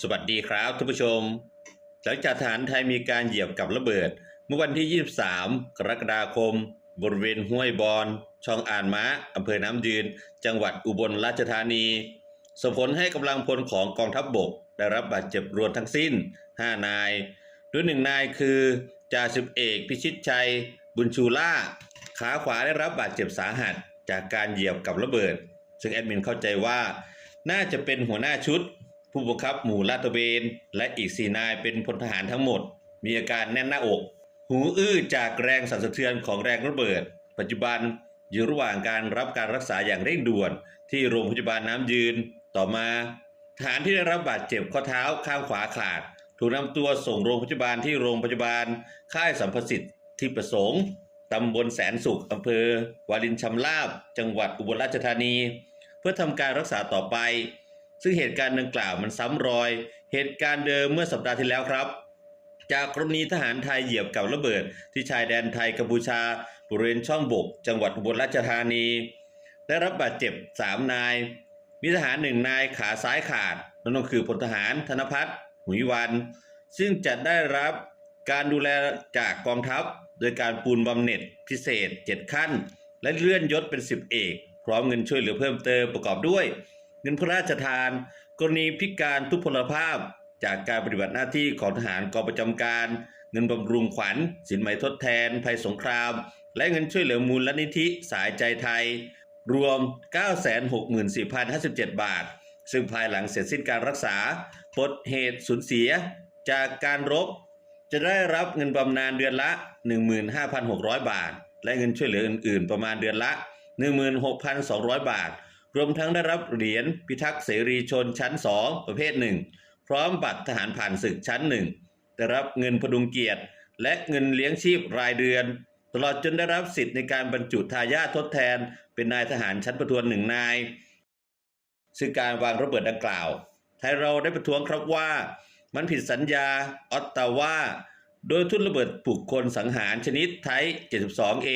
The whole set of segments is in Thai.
สวัสดีครับท่านผู้ชม หลังจากทหารไทยมีการเหยียบกับระเบิด เมื่อวันที่ 23 กรกฎาคม บริเวณห้วยบอนช่องอ่านม้าอำเภอน้ำยืน จังหวัดอุบลราชธานีส่งผลให้กำลังพลของกองทัพบบก ได้รับบาดเจ็บรวมทั้งสิ้น 5 นายโดยหนึ่งนายคือจ่าสิบเอกพิชิตชัย บุญชูล่า ขาขวาได้รับบาดเจ็บสาหัส จากการเหยียบกับระเบิด ซึ่งแอดมินเข้าใจว่า น่าจะเป็นหัวหน้าชุด ผู้บังคับหมู่ลาดตระเวนและอีกสี่นายเป็นพลทหารทั้งหมด มีอาการแน่นหน้าอก หูอื้อจากแรงสั่นสะเทือนของแรงระเบิด ปัจจุบันอยู่ระหว่างการรับการรักษาอย่างเร่งด่วน ที่โรงพยาบาลน้ำยืนต่อมาทหารที่ได้รับบาดเจ็บข้อเท้าข้างขวาขาด ถูกนำตัวส่งโรงพยาบาลที่โรงพยาบาล ค่ายสัมพสิทธิ์ที่ประสงค์ตำบลแสนสุขอำเภอ วารินชำราบ จังหวัดอุบลราชธานี เพื่อทำการรักษาต่อไป ซึ่งเหตุการณ์ดังกล่าวมันซ้ำรอย เหตุการณ์เดิมเมื่อสัปดาห์ที่แล้วครับ จากกรณีทหารไทยเหยียบกับระเบิด ที่ชายแดนไทยกัมพูชาบริเวณช่องบก จังหวัดอุบลราชธานี ได้รับบาดเจ็บ 3 นาย มีทหารหนึ่งนายขาซ้ายขาดนั่นก็คือพลทหารธนพัฒน์หุยวัน ซึ่งจะได้รับการดูแลจากกองทัพ โดยการปูนบำเหน็จพิเศษ 7 ขั้น และเลื่อนยศเป็น 10 เอก พร้อมเงินช่วยเหลือเพิ่มเติมประกอบด้วย งินพระราชทาน กรณีพิการทุพพลภาพ จากการปฏิบัติหน้าที่ของทหารกองประจำการ เงินบำรุงขวัญ สินไหมทดแทน ภัยสงคราม และเงินช่วยเหลือมูลลนิธิสายใจไทย รวม 964,057 บาท ซึ่งภายหลังเสร็จสิ้นการรักษาปดเหตุสูญเสีย จากการรบ จะได้รับเงินบำนาญเดือนละ 15,600 บาท และเงินช่วยเหลืออื่น ๆ ประมาณเดือนละ 16,200 บาท รวมทั้งได้รับเหรียญพิทักษ์เสรีชนชั้น 2 ประเภท1พร้อมบัตรทหารผ่านศึกชั้น1ได้รับเงินพดุงเกียรติ และเงินเลี้ยงชีพรายเดือน ตลอดจนได้รับสิทธิ์ในการบรรจุทายาททดแทน เป็นนายทหารชั้นประทวนหนึ่งนาย ซึ่งการวางระเบิดดังกล่าว ไทยเราได้ประท้วงครับว่ามันผิดสัญญาออตตาวาโดยทุ่นระเบิดปลุกคนสังหารชนิดไทย 72A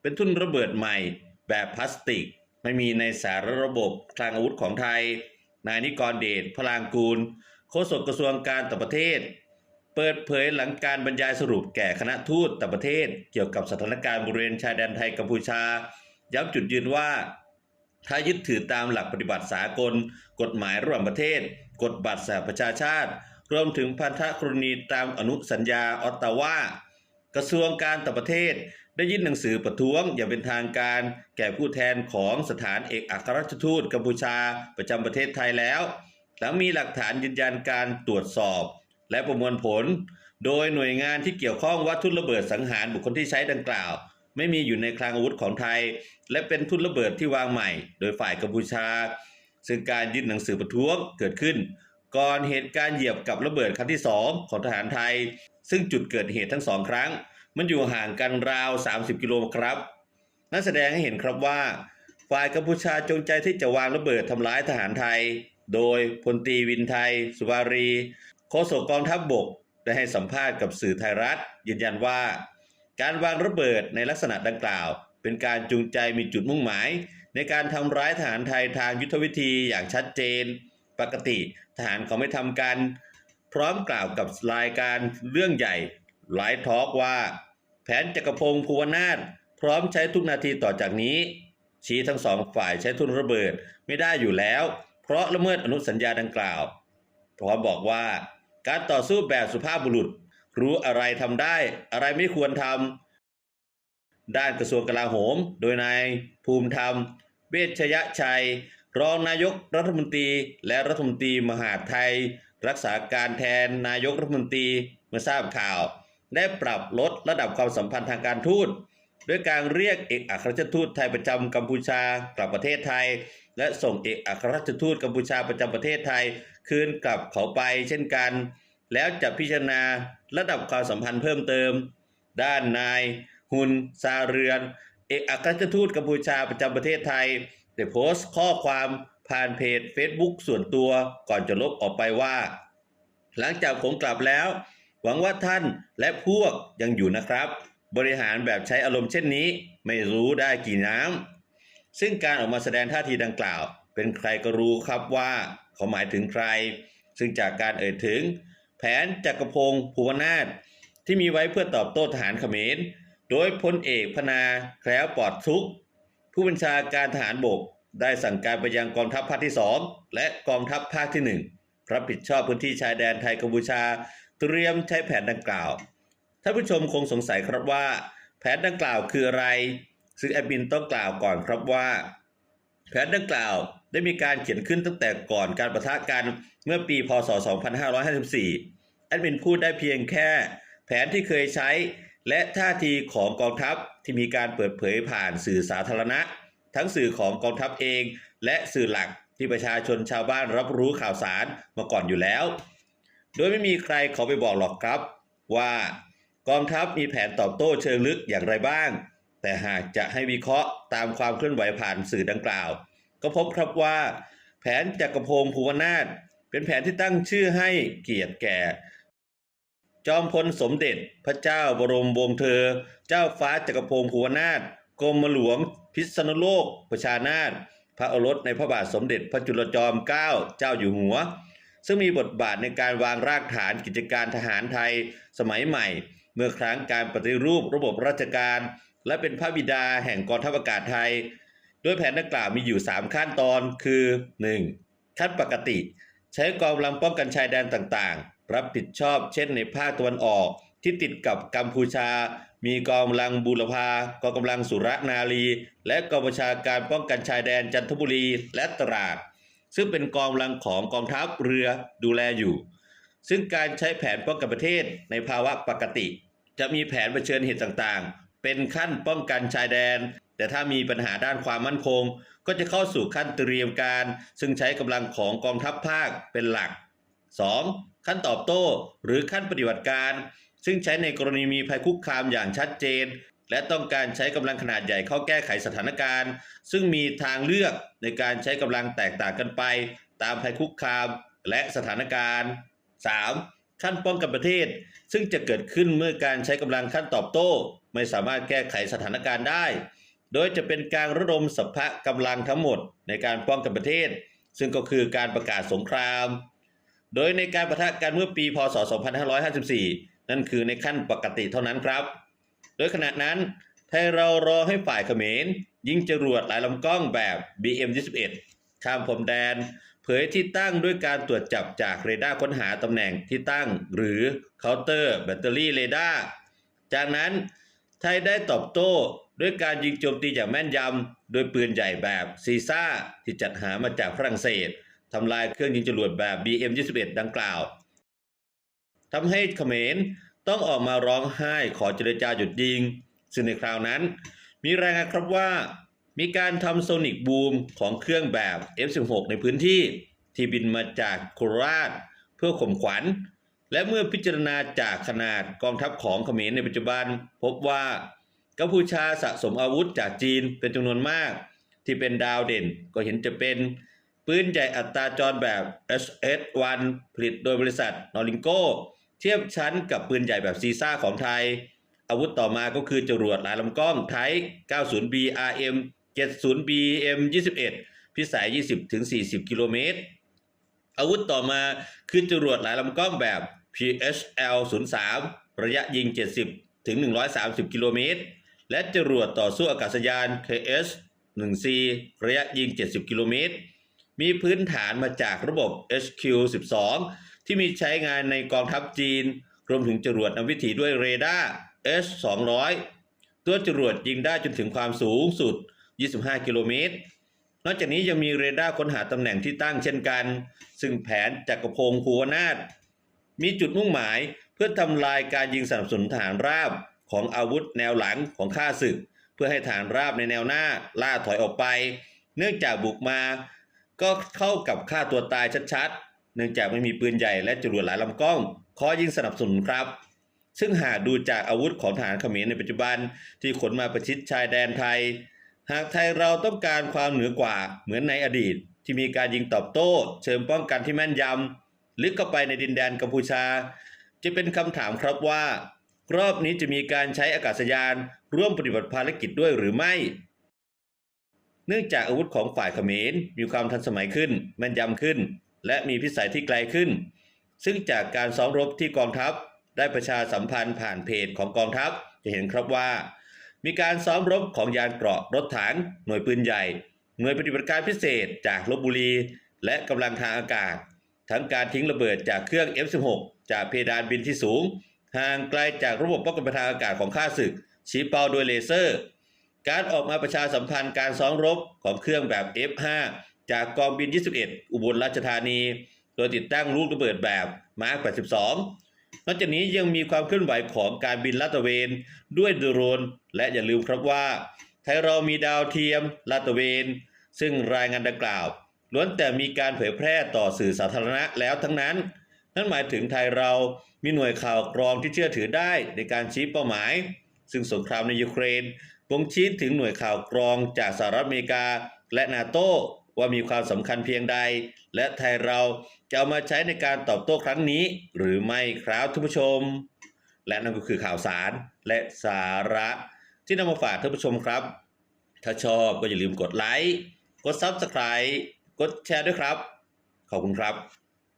เป็นทุ่นระเบิดใหม่แบบพลาสติก ไม่มีในสารระบบคลังอาวุธของไทย นายนิกรเดชพลางกูล โฆษกกระทรวงการต่างประเทศ เปิดเผยหลังการบรรยายสรุปแก่คณะทูตต่างประเทศ เกี่ยวกับสถานการณ์บริเวณชายแดนไทยกัมพูชา ย้ำจุดยืนว่า ถ้ายึดถือตามหลักปฏิบัติสากล กฎหมายระหว่างประเทศ กฎบัตรสหประชาชาติ รวมถึงพันธกรณีตามอนุสัญญาออตตาวา กระทรวงการต่างประเทศ ได้ยื่นหนังสือประท้วงอย่างเป็นทางการแก่ผู้แทนของสถานเอกอัครราชทูตกัมพูชาประจำประเทศไทยแล้ว หลังมีหลักฐานยืนยันการตรวจสอบ และประมวลผล โดยหน่วยงานที่เกี่ยวข้องว่าทุนระเบิดสังหารบุคคลที่ใช้ดังกล่าว ไม่มีอยู่ในคลังอาวุธของไทย และเป็นทุนระเบิดที่วางใหม่ โดยฝ่ายกัมพูชา ซึ่งการยื่นหนังสือประท้วงเกิดขึ้น ก่อนเหตุการณ์เหยียบกับระเบิดครั้งที่ 2 ของทหารไทย ซึ่งจุดเกิดเหตุทั้งสองครั้ง มันอยู่ห่างกันราว 30 กิโลครับนั่นแสดงให้เห็นครับว่า ฝ่ายกัมพูชาจงใจที่จะวางระเบิดทำร้ายทหารไทย โดยพลตรีวินไทย สุวารีโฆษกกองทัพบบกได้ให้สัมภาษณ์กับสื่อไทยรัฐ ยืนยันว่า การวางระเบิดในลักษณะดังกล่าว เป็นการจูงใจมีจุดมุ่งหมาย ในการทำร้ายทหารไทยทางยุทธวิธีอย่างชัดเจน ปกติทหารเขาไม่ทำกัน พร้อมกล่าวกับรายการเรื่องใหญ่ หลายทอล์กว่า แผนจักรพงศ์ภูวนาถพร้อมใช้ทุกนาทีต่อจากนี้ ชี้ทั้งสองฝ่ายใช้ทุนระเบิดไม่ได้อยู่แล้ว เพราะละเมิดอนุสัญญาดังกล่าว พร้อมบอกว่า การต่อสู้แบบสุภาพบุรุษ รู้อะไรทำได้ อะไรไม่ควรทำด้านกระทรวงกลาโหม โดยนายภูมิธรรมเวชยชัย รองนายกรัฐมนตรีและรัฐมนตรีมหาไทย รักษาการแทนนายกรัฐมนตรีเมื่อทราบข่าว ได้ปรับลดระดับความสัมพันธ์ทางการทูตด้วยการเรียกเอกอัครราชทูตไทยประจำกัมพูชากลับประเทศไทย และส่งเอกอัครราชทูตกัมพูชาประจำประเทศไทย คืนกลับเขาไปเช่นกัน แล้วจะพิจารณาระดับความสัมพันธ์เพิ่มเติม ด้านนายฮุนซาเรือน เอกอัครราชทูตกัมพูชาประจำประเทศไทยได้โพสต์ข้อความ ผ่านเพจ Facebook ส่วนตัวก่อนจะลบออกไปว่า หลังจากผมกลับแล้ว หวังว่าท่านและพวกยังอยู่นะครับ บริหารแบบใช้อารมณ์เช่นนี้ ไม่รู้ได้กี่น้ำซึ่งการออกมาแสดงท่าทีดังกล่าว เป็นใครก็รู้ครับว่าเขาหมายถึงใคร ซึ่งจากการเอ่ยถึง แผนจักรพงศ์ภูวนาถที่มีไว้เพื่อตอบโต้ทหารเขมร โดยพลเอกพนาแคล้วปลอดทุกผู้บัญชาการทหารบก ได้สั่งการไปยังกองทัพภาคที่ 2 และกองทัพภาคที่ 1 รับผิดชอบพื้นที่ชายแดนไทยกัมพูชา เตรียมใช้แผนดังกล่าวท่านผู้ชมคงสงสัยครับว่า แผนดังกล่าวคืออะไร ซึ่งแอดมินต้องกล่าวก่อนครับว่า แผนดังกล่าวได้มีการเขียนขึ้นตั้งแต่ก่อนการประทะกันเมื่อปีพศ 2554 แอดมินพูดได้เพียงแค่ แผนที่เคยใช้และท่าทีของกองทัพที่มีการเปิดเผยผ่านสื่อสาธารณะ ทั้งสื่อของกองทัพเอง และสื่อหลักที่ประชาชนชาวบ้านรับรู้ข่าวสารมาก่อนอยู่แล้ว โดยไม่มีใครขอไปบอกหรอกครับ ว่ากองทัพมีแผนตอบโต้เชิงลึกอย่างไรบ้าง แต่หากจะให้วิเคราะห์ตามความเคลื่อนไหวผ่านสื่อดังกล่าว ก็พบครับว่า แผนจักรพงศ์ภูวนาถเป็นแผนที่ตั้งชื่อให้เกียรติแก่ จอมพลสมเด็จพระเจ้าบรมวงศ์เธอ เจ้าฟ้าจักรพงศ์ภูวนาถ กรมหลวงพิษณุโลก ประชานาถพระโอรสในพระบาทสมเด็จพระจุลจอมเกล้าเจ้าอยู่หัว ซึ่งมีบทบาทในการวางรากฐานกิจการทหารไทยสมัยใหม่ เมื่อครั้งการปฏิรูประบบราชการ และเป็นพระบิดาแห่งกองทัพอากาศไทยโดยแผนดังกล่าวมีอยู่ 3 ขั้นตอนคือ 1. ขั้นปกติ ใช้กองกำลังป้องกันชายแดนต่างๆ รับผิดชอบเช่นในภาคตะวันออก ที่ติดกับกัมพูชา มีกองกำลังบูรพากองกำลังสุรนารี และกองบัญชาการป้องกันชายแดนจันทบุรีและตราด ซึ่งเป็นกองกำลังของกองทัพเรือดูแลอยู่ ซึ่งการใช้แผนป้องกันประเทศในภาวะปกติ จะมีแผนเผชิญเหตุต่างๆ เป็นขั้นป้องกันชายแดน แต่ถ้ามีปัญหาด้านความมั่นคง ก็จะเข้าสู่ขั้นเตรียมการ ซึ่งใช้กำลังของกองทัพภาคเป็นหลัก 2. ขั้นตอบโต้หรือขั้นปฏิบัติการ ซึ่งใช้ในกรณีมีภัยคุกคามอย่างชัดเจน และต้องการใช้กำลังขนาดใหญ่เข้าแก้ไขสถานการณ์ ซึ่งมีทางเลือกในการใช้กำลังแตกต่างกันไป ตามภัยคุกคามและสถานการณ์ 3. ขั้นป้องกันประเทศ ซึ่งจะเกิดขึ้นเมื่อการใช้กำลังขั้นตอบโต้ ไม่สามารถแก้ไขสถานการณ์ได้ โดยจะเป็นการระดมสัพพะกำลังทั้งหมดในการป้องกันประเทศ ซึ่งก็คือการประกาศสงคราม โดยในการประทะกันเมื่อปี พศ 2554 นั่นคือในขั้นปกติเท่านั้นครับ โดยขณะนั้นไทยเรารอให้ฝ่ายเขมร ยิงจรวดหลายลำกล้องแบบ BM21 ข้ามพรมแดน เผยที่ตั้งด้วยการตรวจจับจากเรดาร์ค้นหาตำแหน่งที่ตั้ง หรือเคาน์เตอร์แบตเตอรี่เรดาร์จากนั้นไทยได้ตอบโต้ด้วยการยิงโจมตีอย่างแม่นยำ โดยปืนใหญ่แบบซีซ่าที่จัดหามาจากฝรั่งเศสทำลายเครื่องยิงจรวดแบบ BM21 ดังกล่าว ทำให้เขมรต้องออกมาร้องไห้ขอเจรจาหยุดยิง ซึ่งในคราวนั้น มีรายงานครับว่า มีการทำโซนิกบูมของเครื่องแบบ F16 ในพื้นที่ ที่บินมาจากโคราช เพื่อข่มขวัญ และเมื่อพิจารณาจากขนาดกองทัพของเขมรในปัจจุบัน พบว่ากัมพูชาสะสมอาวุธจากจีนเป็นจำนวนมาก ที่เป็นดาวเด่นก็เห็นจะเป็นปืนใหญ่อัตราจรแบบ SS1 ผลิตโดยบริษัทนอริงโก เทียบชั้นกับปืนใหญ่แบบซีซ่าของไทย อาวุธต่อมาก็คือจรวดหลายลำกล้องไทย 90B RM 70B M 21 พิสัย 20-40 กิโลเมตร อาวุธต่อมาคือจรวดหลายลำกล้องแบบ PHL 03ระยะยิง 70 ถึง 130 กิโลเมตร และจรวดต่อสู้อากาศยาน KS 1C ระยะยิง 70 กิโลเมตร มีพื้นฐานมาจากระบบ HQ-12 ที่มีใช้งานในกองทัพจีน รวมถึงจรวดนำวิถีด้วยเรดาร์ S200 ตัวจรวดยิงได้จนถึงความสูงสุด 25 กิโลเมตร นอกจากนี้ยังมีเรดาร์ค้นหาตำแหน่งที่ตั้งเช่นกัน ซึ่งแผนจักรพงศ์ภูวนาถมีจุดมุ่งหมายเพื่อทำลายการยิงสนับสนุนฐานราบของอาวุธแนวหลังของข้าศึก เพื่อให้ฐานราบในแนวหน้าล่าถอยออกไป เนื่องจากบุกมา ก็เข้ากับฆ่าตัวตายชัดๆ เนื่องจากไม่มีปืนใหญ่และจรวดหลายลำกล้อง ขอยิงสนับสนุนครับ ซึ่งหากดูจากอาวุธของทหารเขมรในปัจจุบันที่ขนมาประชิดชายแดนไทย หากไทยเราต้องการความเหนือกว่าเหมือนในอดีต ที่มีการยิงตอบโต้ เชิงป้องกันที่แม่นยำลึกเข้าไปในดินแดนกัมพูชา จะเป็นคำถามครับว่า รอบนี้จะมีการใช้อากาศยาน ร่วมปฏิบัติภารกิจด้วยหรือไม่เนื่องจากอาวุธของฝ่ายเขมรมีความทันสมัยขึ้นแม่นยำขึ้น และมีพิสัยที่ไกลขึ้น ซึ่งจากการซ้อมรบที่กองทัพได้ประชาสัมพันธ์ผ่านเพจของกองทัพจะเห็นครับว่า มีการซ้อมรบของยานเกราะรถถังหน่วยปืนใหญ่ หน่วยปฏิบัติการพิเศษจากลบบุรี และกำลังทางอากาศ ทั้งการทิ้งระเบิดจากเครื่อง F16 จากเพดานบินที่สูง ห่างไกลจากระบบป้องกันทางอากาศของข้าศึก ชี้เป้าโดยเลเซอร์ การออกมาประชาสัมพันธ์การซ้อมรบของเครื่องแบบ F5 จากกองบิน 21 อุบลราชธานี โดยติดตั้งลูกระเบิดแบบมาร์ค82 นอกจากนี้ยังมีความเคลื่อนไหวของการบินลาดตระเวน ด้วยโดรน และอย่าลืมครับว่า ไทยเรามีดาวเทียมลาดตระเวน ซึ่งรายงานดังกล่าวล้วนแต่มีการเผยแพร่ต่อสื่อสาธารณะแล้วทั้งนั้น นั่นหมายถึงไทยเรามีหน่วยข่าวกรองที่เชื่อถือได้ในการชี้เป้าหมาย ซึ่งสงครามในยูเครนบ่งชี้ถึงหน่วยข่าวกรองจากสหรัฐอเมริกาและนาโต้ ว่ามีความสำคัญเพียงใด และไทยเราจะเอามาใช้ในการตอบโต้ครั้งนี้ หรือไม่ครับท่านผู้ชม และนั่นก็คือข่าวสารและสาระที่นำมาฝากท่านผู้ชมครับ ถ้าชอบก็อย่าลืมกดไลค์ กด Subscribe กดแชร์ด้วยครับ ขอบคุณครับ